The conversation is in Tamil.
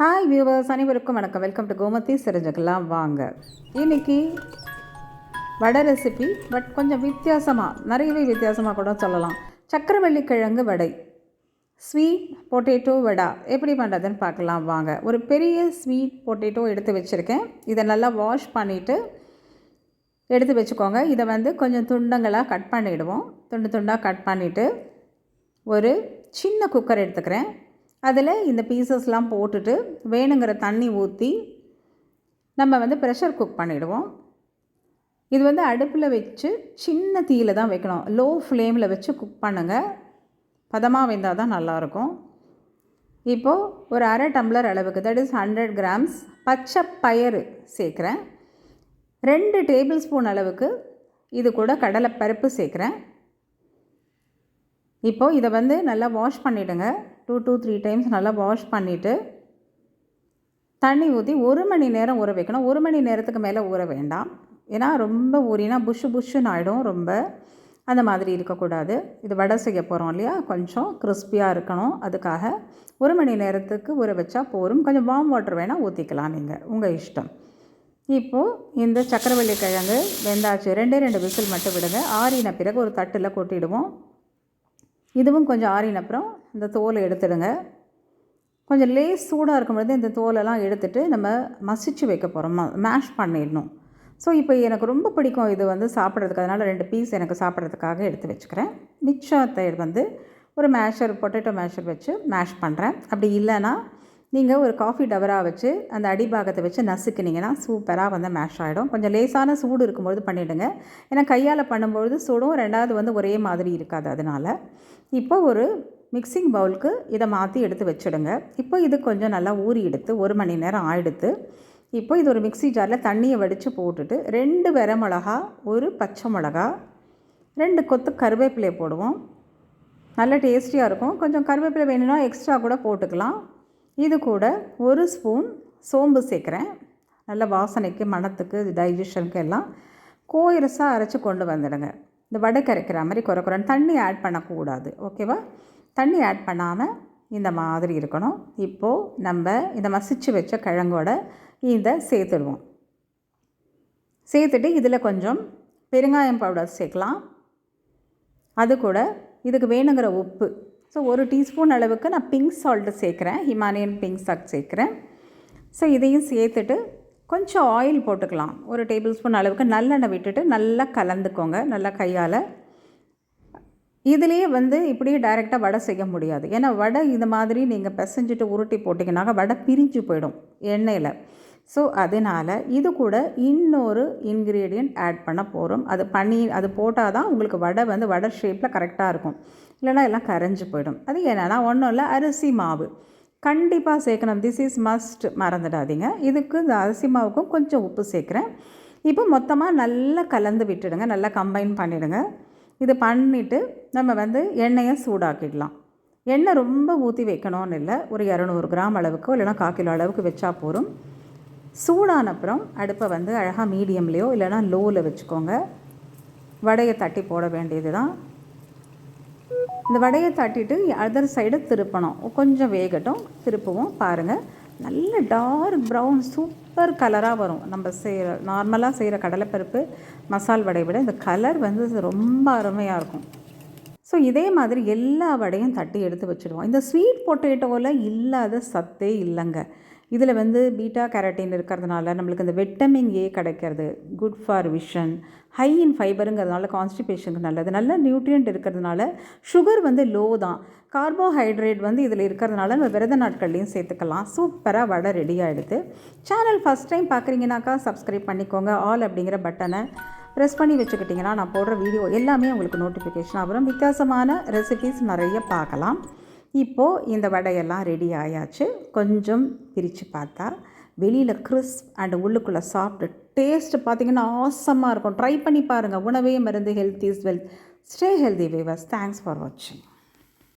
ஹாய் வியூவர்ஸ் அனைவருக்கும் வணக்கம். வெல்கம் டு கோமதி சிறஞ்சுக்கலாம் வாங்க. இன்னைக்கு வடை ரெசிபி பட் கொஞ்சம் வித்தியாசமாக நிறையவே வித்தியாசமாக கூட சொல்லலாம். சக்கரவள்ளி கிழங்கு வடை. ஸ்வீட் பொட்டேட்டோ வடா. எப்படி பண்ணுறதுன்னு பார்க்கலாம். வாங்க. ஒரு பெரிய ஸ்வீட் பொட்டேட்டோ எடுத்து வச்சுருக்கேன். இதை நல்லா வாஷ் பண்ணிவிட்டு எடுத்து வச்சுக்கோங்க. இதை வந்து கொஞ்சம் துண்டங்களாக கட் பண்ணிவிடுவோம் துண்டு துண்டாக கட் பண்ணிவிட்டு ஒரு சின்ன குக்கர் எடுத்துக்கிறேன். அதில் இந்த பீசஸ்லாம் போட்டுட்டு வேணுங்கிற தண்ணி ஊற்றி நம்ம வந்து ப்ரெஷர் குக் பண்ணிவிடுவோம் இது வந்து அடுப்பில் வச்சு சின்ன தீயில் தான் வைக்கணும். லோ ஃப்ளேமில் வச்சு குக் பண்ணுங்கள் பதமாக வெந்தால் தான் நல்லாயிருக்கும். இப்போது ஒரு அரை டம்ளர் அளவுக்கு தட் இஸ் ஹண்ட்ரட் கிராம்ஸ் பச்சை பயிறு சேர்க்குறேன். ரெண்டு டேபிள் ஸ்பூன் அளவுக்கு இது கூட கடலைப்பருப்பு சேர்க்குறேன். இப்போது இதை வந்து நல்லா வாஷ் பண்ணிவிடுங்க டூ டூ த்ரீ டைம்ஸ் நல்லா வாஷ் பண்ணிவிட்டு தண்ணி ஊற்றி ஒரு மணி நேரம் ஊற வைக்கணும். ஒரு மணி நேரத்துக்கு மேலே ஊற வேண்டாம். ஏன்னா ரொம்ப ஊறினா புஷ்ஷு புஷ்ஷுன்னு ஆகிடும் ரொம்ப அந்த மாதிரி இருக்கக்கூடாது. இது வடை செய்ய போகிறோம் இல்லையா? கொஞ்சம் கிறிஸ்பியாக இருக்கணும். அதுக்காக ஒரு மணி நேரத்துக்கு ஊற வச்சா போரும் கொஞ்சம் வார்ம் வாட்டர் வேணால் ஊற்றிக்கலாம் நீங்கள் உங்கள் இஷ்டம். இப்போது இந்த சக்கரவள்ளி கிழங்கு வெந்தாச்சு ரெண்டே ரெண்டு விசில் மட்டும் விடுங்க. ஆறின பிறகு ஒரு தட்டில் கொட்டிடுவோம். இதுவும் கொஞ்சம் ஆறின அப்புறம் இந்த தோலை எடுத்துடுங்க. கொஞ்சம் லேஸ் சூடாக இருக்கும்பொழுது இந்த தோலெல்லாம் எடுத்துகிட்டு நம்ம மசிச்சு வைக்க போகிறோம் மேஷ் பண்ணிடணும். ஸோ இப்போ எனக்கு ரொம்ப பிடிக்கும் இது வந்து சாப்பிட்றதுக்கு. அதனால் ரெண்டு பீஸ் எனக்கு சாப்பிட்றதுக்காக எடுத்து வச்சுக்கிறேன். மிச்சத்தை வந்து ஒரு மேஷர் பொட்டேட்டோ மேஷர் வச்சு மேஷ் பண்ணுறேன் அப்படி இல்லைன்னா நீங்கள் ஒரு காஃபி டவராக வச்சு அந்த அடிபாகத்தை வச்சு நசுக்குனிங்கன்னா சூப்பராக வந்து மேஷ் ஆகிடும் கொஞ்சம் லேசான சூடு இருக்கும்பொழுது பண்ணிவிடுங்க ஏன்னா கையால் பண்ணும்பொழுது சூடும் ரெண்டாவது வந்து ஒரே மாதிரி இருக்காது அதனால். இப்போ ஒரு மிக்சிங் பவுலுக்கு இதை மாற்றி எடுத்து வச்சுடுங்க. இப்போ இது கொஞ்சம் நல்லா ஊறி எடுத்து ஒரு மணி நேரம் ஆயிடுத்து இப்போ இது ஒரு மிக்சி ஜாரில் தண்ணியை வடித்து போட்டுட்டு ரெண்டு வெர மிளகா ஒரு பச்சை மிளகா ரெண்டு கொத்து கருவேப்பிலையை போடுவோம். நல்ல டேஸ்டியாக இருக்கும். கொஞ்சம் கருவேப்பிலை வேணும்னா எக்ஸ்ட்ரா கூட போட்டுக்கலாம். இது கூட ஒரு ஸ்பூன் சோம்பு சேர்க்குறேன். நல்ல வாசனைக்கு மணத்துக்கு டைஜஷனுக்கு எல்லாம் கோயரசாக அரைச்சி கொண்டு வந்துடுங்க. இந்த வடை கரைக்கிற மாதிரி குறை குறைன்னு தண்ணி ஆட் பண்ணக்கூடாது. ஓகேவா தண்ணி ஆட் பண்ணாமல் இந்த மாதிரி இருக்கணும். இப்போது நம்ம இதை மசிச்சு வச்ச கிழங்கோட இதை சேர்த்துடுவோம். சேர்த்துட்டு இதில் கொஞ்சம் பெருங்காயம் பவுடர் சேர்க்கலாம். அது கூட இதுக்கு வேணுங்கிற உப்பு ஸோ ஒரு டீஸ்பூன் அளவுக்கு நான் பிங்க் சால்ட்டு சேர்க்குறேன். ஹிமாலயன் பிங்க் சால்ட் சேர்க்குறேன். ஸோ இதையும் சேர்த்துட்டு கொஞ்சம் ஆயில் போட்டுக்கலாம். ஒரு டேபிள் ஸ்பூன் அளவுக்கு நல்லெண்ணெய் விட்டுட்டு நல்லா கலந்துக்கோங்க. நல்லா கையால். இதுலேயே வந்து இப்படியே டைரெக்டாக வடை செய்ய முடியாது. ஏன்னா வடை இது மாதிரி நீங்கள் பிசைஞ்சிட்டு உருட்டி போட்டிங்கனாக்க வடை பிரிஞ்சு போயிடும் எண்ணெயில். ஸோ அதனால் இது கூட இன்னொரு இன்க்ரீடியண்ட் ஆட் பண்ண போகிறோம் அது பண்ணி அது போட்டால் தான் உங்களுக்கு வடை வந்து வடை ஷேப்பில் கரெக்டாக இருக்கும். இல்லைனா எல்லாம் கரைஞ்சி போயிடும். அது என்னென்னா ஒன்றும் இல்லை அரிசி மாவு. கண்டிப்பாக சேர்க்கணும். திஸ் இஸ் மஸ்ட் மறந்துடாதீங்க. இதுக்கு இந்த அரிசி மாவுக்கும் கொஞ்சம் உப்பு சேர்க்குறேன். இப்போ மொத்தமாக நல்லா கலந்து விட்டுடுங்க. நல்லா கம்பைன் பண்ணிவிடுங்க இது பண்ணிவிட்டு நம்ம வந்து எண்ணெயை சூடாக்கிடலாம். எண்ணெய் ரொம்ப ஊற்றி வைக்கணும்னு இல்லை. ஒரு இரநூறு கிராம் அளவுக்கோ இல்லைனா கால் கிலோ அளவுக்கு வச்சா போதும். சூடான அப்புறம் அடுப்பை வந்து அழகாக மீடியம்லேயோ இல்லைனா லோவில் வச்சுக்கோங்க. வடையை தட்டி போட வேண்டியது தான் இந்த வடையை தட்டிட்டு அதர் சைடு திருப்பணும். கொஞ்சம் வேகட்டும் திருப்புவோம். பாருங்கள் நல்ல டார்க் ப்ரௌன் சூப்பர் கலராக வரும். நம்ம செய்கிற நார்மலாக செய்கிற கடலைப்பருப்பு மசால் வடையை விட இந்த கலர் வந்து ரொம்ப அருமையாக இருக்கும். ஸோ இதே மாதிரி எல்லா வடையும் தட்டி எடுத்து வச்சுடுவோம் இந்த ஸ்வீட் பொட்டேட்டோவில் இல்லாத சத்தே இல்லைங்க. இதில் வந்து பீட்டா கேரட்டின் இருக்கிறதுனால நம்மளுக்கு இந்த விட்டமின் ஏ கிடைக்கிறது. Good for vision high in ஃபைபருங்கிறதுனால கான்ஸ்டிபேஷனுக்கு நல்லது. நல்ல நியூட்ரியன்ட் இருக்கிறதுனால சுகர் வந்து லோ தான். கார்போஹைட்ரேட் வந்து இதில் இருக்கிறதுனால நம்ம விரத நாட்கள்லையும் சேர்த்துக்கலாம். சூப்பராக வடை ரெடி ஆகிடுது சேனல் ஃபஸ்ட் டைம் பார்க்குறீங்கனாக்கா சப்ஸ்கிரைப் பண்ணிக்கோங்க. ஆல் அப்படிங்கிற பட்டனை ப்ரெஸ் பண்ணி வச்சுக்கிட்டிங்கன்னா நான் போடுற வீடியோ எல்லாமே உங்களுக்கு நோட்டிஃபிகேஷன் அப்புறம் வித்தியாசமான ரெசிபீஸ் நிறைய பார்க்கலாம். இப்போது இந்த வடையெல்லாம் ரெடி ஆயாச்சு. கொஞ்சம் பிரித்து பார்த்தா வெளியில் கிறிஸ்ப் அண்ட் உள்ளுக்குள்ளே சாப்பிட்டு டேஸ்ட்டு பார்த்தீங்கன்னா ஆசமாக இருக்கும். ட்ரை பண்ணி பாருங்கள் உணவே மருந்து health is wealth stay healthy viewers thanks for வாட்சிங்